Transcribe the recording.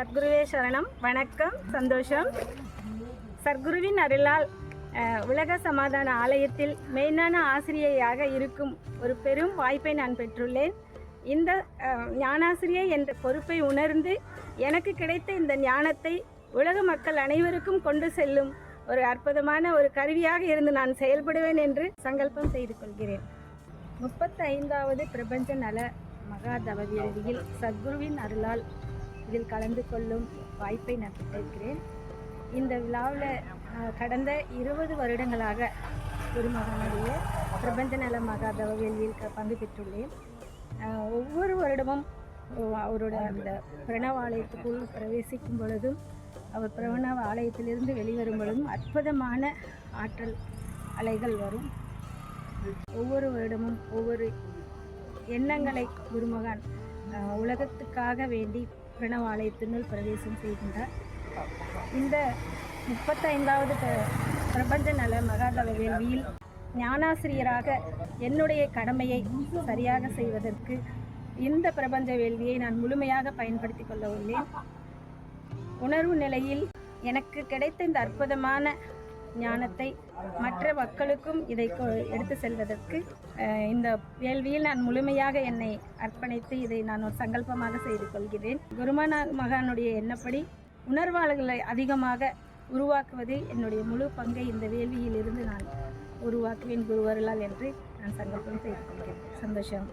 சத்குருவே சரணம். வணக்கம். சந்தோஷம். சத்குருவின் அருளால் உலக சமாதான ஆலயத்தில் மெயினான ஆசிரியையாக இருக்கும் ஒரு பெரும் வாய்ப்பை நான் பெற்றுள்ளேன். இந்த ஞானாசிரியை என்ற பொறுப்பை உணர்ந்து எனக்கு கிடைத்த இந்த ஞானத்தை உலக மக்கள் அனைவருக்கும் கொண்டு செல்லும் ஒரு அற்புதமான ஒரு கருவியாக இருந்து நான் செயல்படுவேன் என்று சங்கல்பம் செய்து கொள்கிறேன். முப்பத்தைந்தாவது பிரபஞ்ச நல மகாதவ தவவியல்வியில் சத்குருவின் அருளால் இதில் கலந்து கொள்ளும் வாய்ப்பை நான் பெற்றிருக்கிறேன். இந்த விழாவில் கடந்த இருபது வருடங்களாக குருமகனுடைய பிரபஞ்ச நல மகா பங்கு பெற்றுள்ளேன். ஒவ்வொரு வருடமும் அவரோட அந்த பிரணவ ஆலயத்துக்குள் பிரவேசிக்கும் பொழுதும் அவர் பிரணவ ஆலயத்திலிருந்து வெளிவரும் பொழுதும் அற்புதமான ஆற்றல் அலைகள் வரும். ஒவ்வொரு வருடமும் ஒவ்வொரு எண்ணங்களை குருமகான் உலகத்துக்காக வேண்டி பிரணவாலை ஆலயத்தினுள் பிரவேசம் செய்கின்றார். இந்த முப்பத்தைந்தாவது ப- பிரபஞ்ச நல மகாதவ வேள்வியில் ஞானாசிரியராக என்னுடைய கடமையை சரியாக செய்வதற்கு இந்த பிரபஞ்ச வேள்வியை நான் முழுமையாக பயன்படுத்தி கொள்ள உள்ளேன். உணர்வு நிலையில் எனக்கு கிடைத்த இந்த அற்புதமான ஞானத்தை மற்ற மக்களுக்கும் இதை கொ- எடுத்து செல்வதற்கு இந்த வேள்வியில் நான் முழுமையாக என்னை அர்ப்பணித்து இதை நான் ஒரு சங்கல்பமாக செய்து கொள்கிறேன். குருமானா மகானுடைய எண்ணப்படி உணர்வாளர்களை அதிகமாக உருவாக்குவதில் என்னுடைய முழு பங்கை இந்த வேள்வியில் இருந்து நான் உருவாக்குவேன் குருவருளால் என்று நான் சங்கல்பம் செய்து கொள்கிறேன். சந்தோஷம்.